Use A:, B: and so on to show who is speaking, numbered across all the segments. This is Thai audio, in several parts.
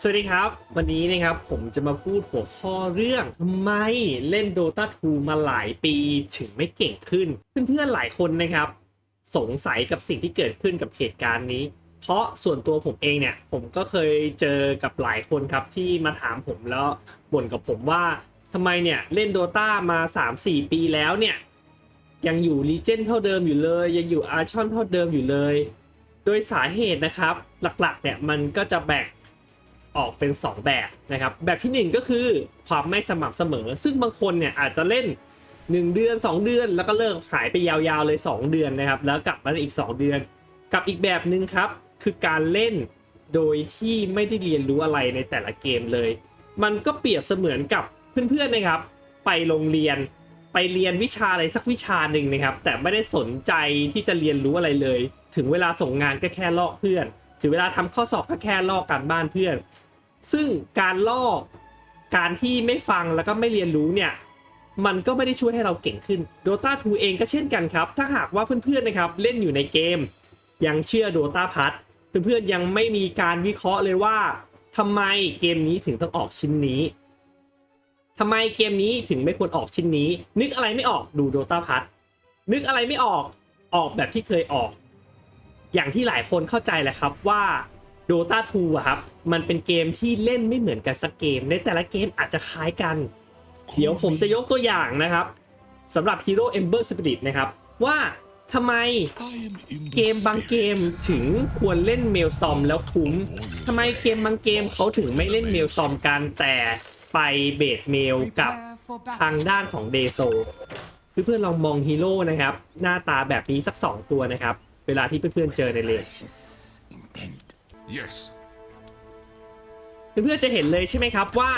A: สวัสดีครับ วันนี้นะครับผมจะมาพูดหัวข้อเรื่องทำไมเล่น Dota 2 มาหลายปีถึงไม่เก่งขึ้น เพื่อนๆหลายคนนะครับ สงสัยกับสิ่งที่เกิดขึ้นกับเหตุการณ์นี้ เพราะส่วนตัวผมเองเนี่ย ผมก็เคยเจอกับหลายคนครับที่มาถามผมแล้วบ่นกับผมว่าทำไมเนี่ยเล่น Dota มา 3-4 ปีแล้วเนี่ย ยังอยู่ Legend เท่าเดิมอยู่เลย ยังอยู่ Archon เท่าเดิมอยู่เลย โดยสาเหตุนะครับหลักๆเนี่ยมันก็จะแบ่ง ออกเป็น 2 แบบนะครับ แบบทีหนึ่1 ก็คือความไม่สม่ำเสมอ ซึ่งบางคนเนี่ยอาจจะเล่น 1 เดือน 2 เดือน แล้วก็เลิกหายไปยาวๆเลย 2 เดือนนะครับ แล้วกลับมาอีก 2 เดือน กับอีกแบบหนึ่งครับ คือการเล่นโดยที่ไม่ได้เรียนรู้อะไรในแต่ละเกมเลย มันก็เปรียบเสมือนกับเพื่อนๆนะครับ ไปโรงเรียน ไปเรียนวิชาอะไรสักวิชาหนึ่งนะครับ แต่ไม่ได้สนใจที่จะเรียนรู้อะไรเลย ถึงเวลาส่งงานก็แค่ลอกเพื่อน ถึงเวลาทำข้อสอบก็แค่ลอกการบ้านเพื่อน ซึ่งการลอกการที่ไม่ฟังแล้วก็ไม่เรียนรู้เนี่ยมันก็ไม่ได้ช่วยให้เราเก่งขึ้น Dota 2 เองก็เช่นกันครับ ถ้าหากว่าเพื่อนๆนะครับเล่นอยู่ในเกม ยังเชื่อ Dota พัทเพื่อนๆยังไม่มีการวิเคราะห์เลยว่าทำไมเกมนี้ถึงต้องออกชิ้นนี้ทำไมเกมนี้ถึงไม่ควรออกชิ้นนี้ นึกอะไรไม่ออกดู Dota พัทนึกอะไรไม่ออกออกแบบที่เคยออก อย่างที่หลายคนเข้าใจแหละครับว่า Dota 2อะครับ มันเป็นเกมที่เล่นไม่เหมือนกันสักเกม ในแต่ละเกมอาจจะคล้ายกัน เดี๋ยวผมจะยกตัวอย่างนะครับสำหรับ Hero Ember Spirit นะครับ ว่าทำไมเกมบางเกมถึงควรเล่น Maelstrom แล้วคุ้มทำไมเกมบางเกมเขาถึงไม่เล่น Maelstrom กันแต่ไปเบดเมลกับทางด้านของเดโซเพื่อนๆลองมองฮีโร่นะครับ หน้าตาแบบนี้สัก 2 ตัวนะครับ เวลาที่เพื่อนๆเจอในเลน
B: Yes.
A: เพื่อนๆจะเห็นเลยใช่ไหมครับว่า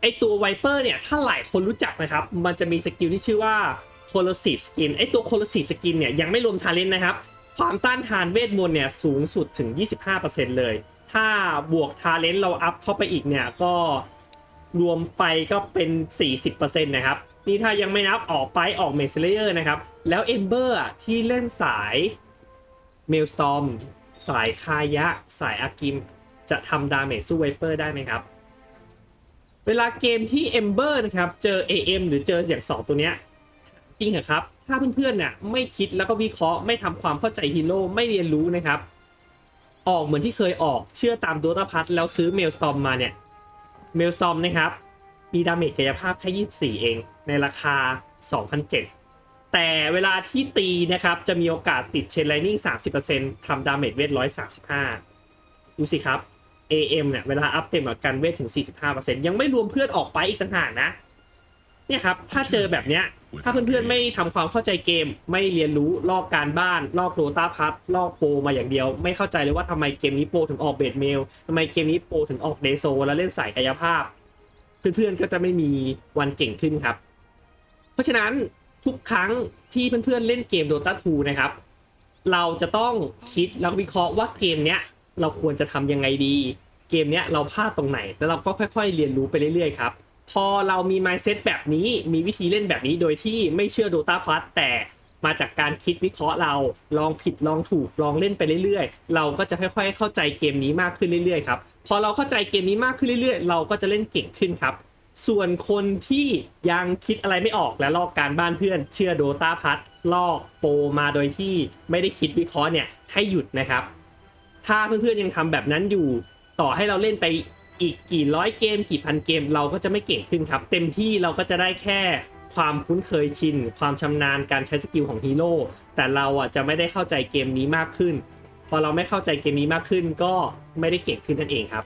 A: ไอตัวไวเปอร์เนี่ยถ้าหลายคนรู้จักนะครับ มันจะมีสกิลที่ชื่อว่า corrosive skin ไอตัว corrosive skin เนี่ยยังไม่รวมทาเลนนะครับ ความต้านทานเวทมนต์เนี่ยสูงสุดถึง 25%เลย ถ้าบวกทาเลนเราอัพเข้าไปอีกเนี่ยก็รวมไปก็เป็น 40%นะครับ นี่ถ้ายังไม่นับออกไปออกเมสเลเยอร์นะครับ แล้วเอมเบอร์ที่เล่นสายเมลสตอม สายคายะ สายอากิม จะทำดาเมจสู้ไวเปอร์ได้ไหมครับ เวลาเกมที่ Ember นะครับ เจอ AM หรือเจออย่าง 2 ตัวเนี้ยจริงเหรอครับ ถ้าเพื่อนๆเนี่ยไม่คิดแล้วก็วิเคราะห์ไม่ทำความเข้าใจฮีโร่ไม่เรียนรู้นะครับ ออกเหมือนที่เคยออกเชื่อตามโดตาพัทแล้วซื้อเมลสตอมมาเนี่ยเมลสตอมนะครับมีดาเมจกายภาพแค่ 24 เอง ในราคา 2,007 แต่เวลาที่ตีนะครับ จะมีโอกาสติดเชนไลนิ่ง30%ทำดาเมจเวท 135 ดูสิครับ AM เนี่ย เวลาอัพเต็มกันเวทถึง 45%ยังไม่รวมเพื่อนออกไปอีกต่างหากนะ เนี่ยครับ ถ้าเจอแบบเนี้ย ถ้าเพื่อนๆไม่ทำความเข้าใจเกม ไม่เรียนรู้ลอกการบ้าน ลอกโรตาพัทลอกโปรมาอย่างเดียว ไม่เข้าใจเลยว่าทำไมเกมนี้โปรถึงออกเบดเมลทำไมเกมนี้โปรถึงออกเดโซแล้วเล่นสายกายภาพ เพื่อนๆก็จะไม่มีวันเก่งขึ้นครับ เพราะฉะนั้น ทุกครั้งที่เพื่อนๆเล่นเกม Dota 2 นะครับ เราจะต้องคิดแล้ววิเคราะห์ว่าเกมเนี้ยเราควรจะทำยังไงดี เกมเนี้ยเราพลาดตรงไหน แล้วเราก็ค่อยๆ เรียนรู้ไปเรื่อยๆ ครับ พอเรามี mindset แบบนี้มีวิธีเล่นแบบนี้โดยที่ไม่เชื่อ Dota Plus แต่มาจากการคิดวิเคราะห์เราลองผิดลองถูกลองเล่นไปเรื่อยๆ เราก็จะค่อย ๆ เข้าใจเกมนี้มากขึ้นเรื่อยๆ ครับ พอเราเข้าใจเกมนี้มากขึ้นเรื่อยๆ เราก็จะเล่นเก่งขึ้นครับ ส่วนคนที่ยังคิดอะไรไม่ออกและลอกการบ้านเพื่อนเชื่อโดตาพัทลอกโปรมาโดยที่ไม่ได้คิดวิเคราะห์เนี่ยให้หยุดนะครับ ถ้าเพื่อนๆยังทำแบบนั้นอยู่ ต่อให้เราเล่นไปอีกกี่ร้อยเกมกี่พันเกมเราก็จะไม่เก่งขึ้นครับ เต็มที่เราก็จะได้แค่ความคุ้นเคยชิน ความชำนาญการใช้สกิลของฮีโร่แต่เราอะจะไม่ได้เข้าใจเกมนี้มากขึ้น พอเราไม่เข้าใจเกมนี้มากขึ้นก็ไม่ได้เก่งขึ้นนั่นเองครับ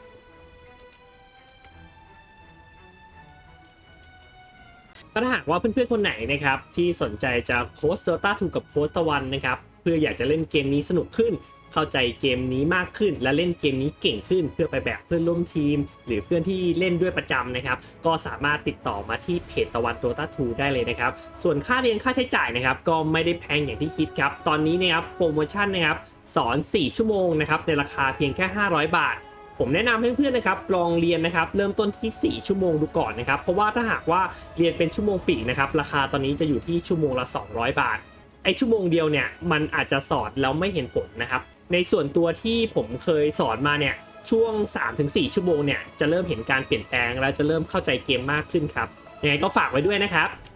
A: ถ้าหากว่าเพื่อนๆคนไหนนะครับที่สนใจจะโค้ช Dota 2กับโค้ชตะวันนะครับเพื่ออยากจะเล่นเกมนี้สนุกขึ้น เข้าใจเกมนี้มากขึ้น และเล่นเกมนี้เก่งขึ้น เพื่อไปแบบเพื่อนร่วมทีม หรือเพื่อนที่เล่นด้วยประจำนะครับ ก็สามารถติดต่อมาที่เพจตะวัน Dota 2ได้เลยนะครับ ส่วนค่าเรียนค่าใช้จ่ายนะครับ ก็ไม่ได้แพงอย่างที่คิดครับ ตอนนี้นะครับโปรโมชั่นนะครับสอน 4 ชั่วโมงนะครับในราคาเพียงแค่ 500 บาท ผมแนะนำให้เพื่อนๆนะครับลองเรียนนะครับเริ่มต้นที่ 4 ชั่วโมงดูก่อนนะครับเพราะว่าถ้าหากว่าเรียนเป็นชั่วโมงปีกนะครับราคาตอนนี้จะอยู่ที่ชั่วโมงละ 200 บาทไอชั่วโมงเดียวเนี่ยมันอาจจะสอนแล้วไม่เห็นผลนะครับในส่วนตัวที่ผมเคยสอนมาเนี่ยช่วง 3-4 ชั่วโมงเนี่ยจะเริ่มเห็นการเปลี่ยนแปลงและจะเริ่มเข้าใจเกมมากขึ้นครับยังไงก็ฝากไว้ด้วยนะครับ